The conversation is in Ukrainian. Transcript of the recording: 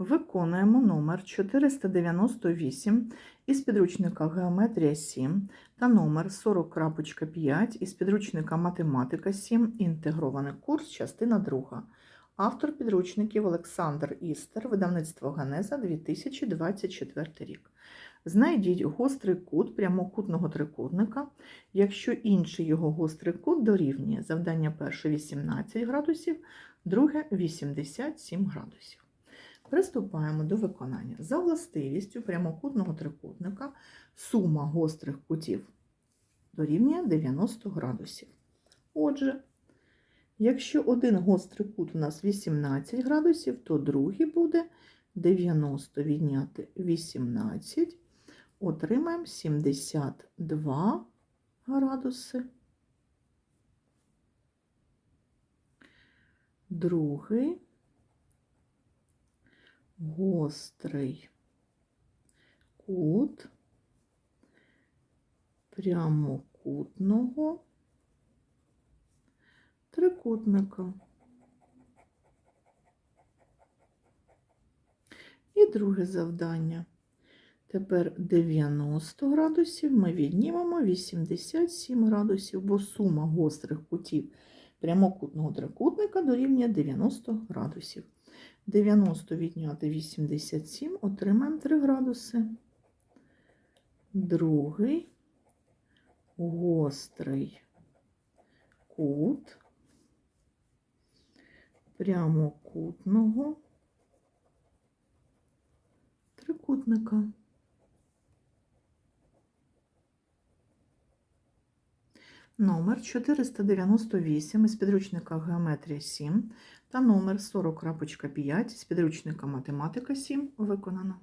Виконуємо номер 498 із підручника Геометрія 7 та номер 40.5 із підручника Математика 7. Інтегрований курс, частина 2. Автор підручників Олександр Істер, видавництво Ганеза 2024 рік. Знайдіть гострий кут прямокутного трикутника, якщо інший його гострий кут дорівнює завдання перше 18 градусів, друге 87 градусів. Приступаємо до виконання. За властивістю прямокутного трикутника сума гострих кутів дорівнює 90 градусів. Отже, якщо один гострий кут у нас 18 градусів, то другий буде 90 відняти 18, отримаємо 72 градуси. Другий гострий кут прямокутного трикутника. І друге завдання. Тепер 90 градусів ми віднімемо 87 градусів, бо сума гострих кутів прямокутного трикутника дорівнює 90 градусів. 90 відняти 87, отримаємо 3 градуси. Другий гострий кут прямокутного трикутника. Номер 498 із підручника Геометрія 7 та номер 40.5 з підручника Математика 7 виконано.